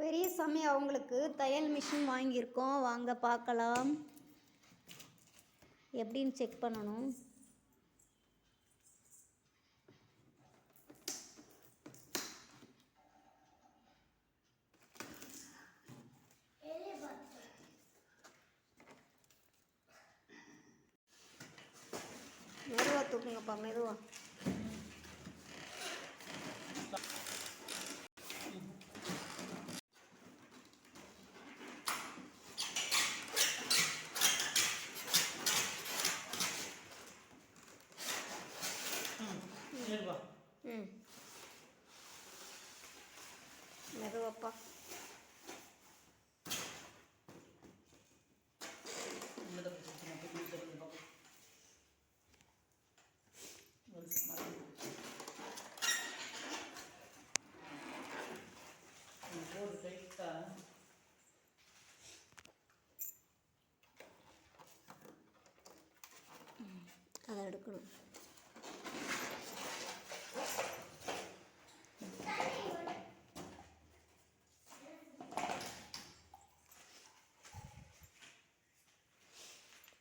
பெரிய சாமி அவங்களுக்கு தையல் மிஷின் வாங்கியிருக்கோம். வாங்க பார்க்கலாம். எப்படின்னு செக் பண்ணணும். மெதுவாக தூக்குங்கப்பா மெதுவா. சரிப்பா ம் மெதுவாப்பா இந்த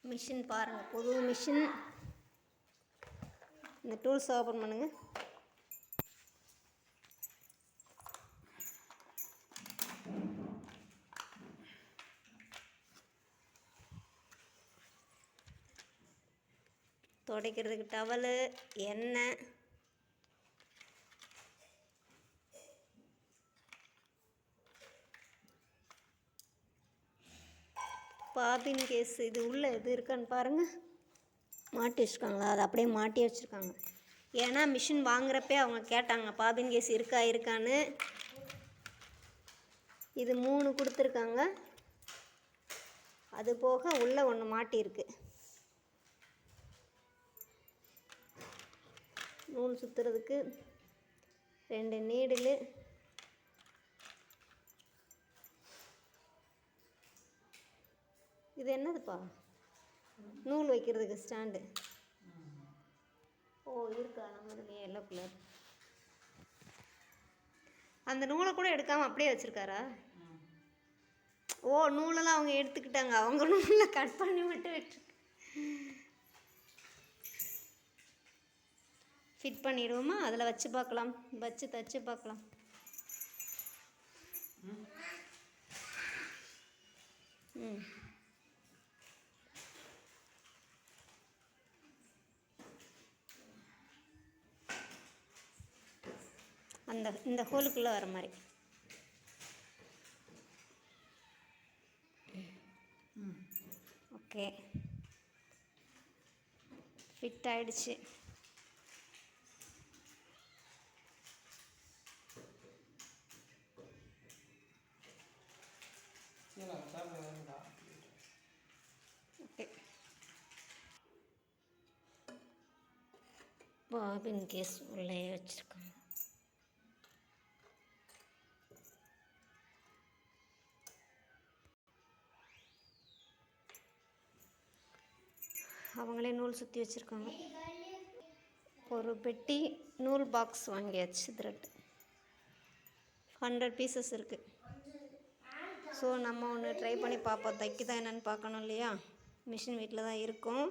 மிஷின் பாருங்கள் புது மிஷின். இந்த டூல்ஸ் ஓப்பன் பண்ணுங்கள் துடைக்கிறதுக்கு டவலு எண்ணெய் பாபின் கேஸ் இது உள்ளே இது இருக்கான்னு பாருங்கள் மாட்டி வச்சுருக்காங்களா? அதை அப்படியே மாட்டி வச்சுருக்காங்க. ஏன்னா மிஷின் வாங்குறப்பே அவங்க கேட்டாங்க பாபின் கேஸ் இருக்கா இருக்கான்னு? இது மூணு கொடுத்துருக்காங்க. அது போக உள்ளே ஒன்று மாட்டியிருக்கு. நூல் சுற்றுறதுக்கு ரெண்டு நீடிலு இது என்னதுப்பா? நூல் வைக்கிறதுக்கு ஸ்டாண்டு. ஓ இருக்கா? நம்மதுலையே எல்லோ கலர் அந்த நூலை கூட எடுக்காமல் அப்படியே வச்சுருக்காரா? ஓ நூலெல்லாம் அவங்க எடுத்துக்கிட்டாங்க. அவங்க நூலை கட் பண்ணி மட்டும் வச்சு ஃபிட் பண்ணிடுவோமா? அதில் வச்சு பார்க்கலாம். வச்சு தச்சு பார்க்கலாம். ம். அந்த இந்த ஹோலுக்குள்ளே வர மாதிரி. ஓகே. ஃபிட் ஆயிடுச்சு. ஓகே. பாபின் கேஸ் உள்ளே வச்சுருக்காங்க. அவங்களே நூல் சுற்றி வச்சுருக்காங்க. ஒரு பெட்டி நூல் பாக்ஸ் வாங்கியாச்சு த்ரெட் ஹண்ட்ரட் பீசஸ் இருக்குது ஸோ நம்ம ஒன்று ட்ரை பண்ணி பார்ப்போம். தைக்கி தான் என்னென்னு பார்க்கணும் இல்லையா? மிஷின் வீட்டில் தான் இருக்கும்.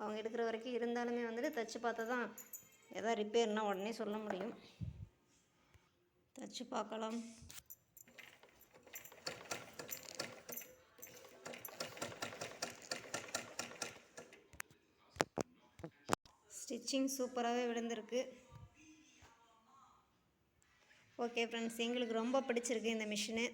அவங்க எடுக்கிற வரைக்கும் இருந்தாலுமே வந்துட்டு தைச்சு பார்த்தா தான் எதாவது ரிப்பேர்னால் உடனே சொல்ல முடியும். தைச்சு பார்க்கலாம். ஸ்டிச்சிங் சூப்பராகவே விழுந்திருக்கு. ஓகே ஃப்ரெண்ட்ஸ் எங்களுக்கு ரொம்ப பிடிச்சிருக்கு இந்த மிஷினு